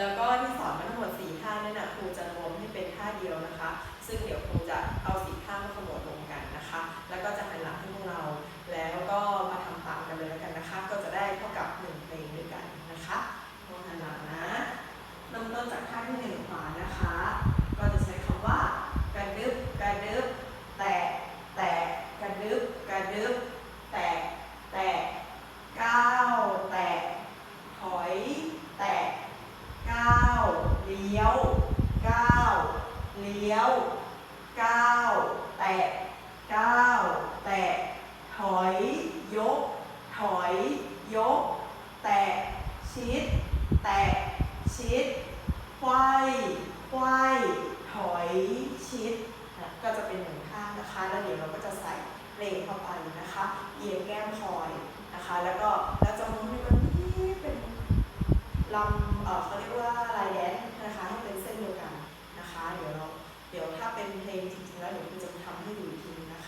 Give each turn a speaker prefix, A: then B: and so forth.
A: แล้วก็ที่สอนมาทั้งหมด4ท่านั่นนะครูจะรวมให้เป็นท่าเดียวนะคะ ซึ่งเดี๋ยวครูจะเอาสี่ท่ามาขมวดรวมกันนะคะ แล้วก็จะหันหลังให้พวกเรา แล้วก็มาทำตามกันเลยแล้วกันนะคะ ก็จะได้เท่ากับหนึ่งเพลงด้วยกันนะคะลองหันหลังนะเริ่มต้นจากท่าที่หนึ่งขวานะคะ ก็จะใช้คำว่ากระดึบกระดึบแตะแตะกระดึบกระดึบแตะแตะก้าวแตะถอยแตะก้าวเลี้ยวก้าวเลี้ยวก้าวแตะก้าวแตะถอยยก ถอยยก แตะชิด แตะชิดควายควายถอยชิดนะก็จะเป็นหนึ่งท่างนะคะ แล้วเดี๋ยวเราก็จะใส่เลงเข้าไปนะคะเอียงแก้มคอยนะคะ แล้วก็เราจะมุนให้มันนี่เป็นลำเออเขาเรียกว่า เ็นเพลงจริงๆแล้วเดี๋ยวคุณจะทำให้ดูอีกทีนะ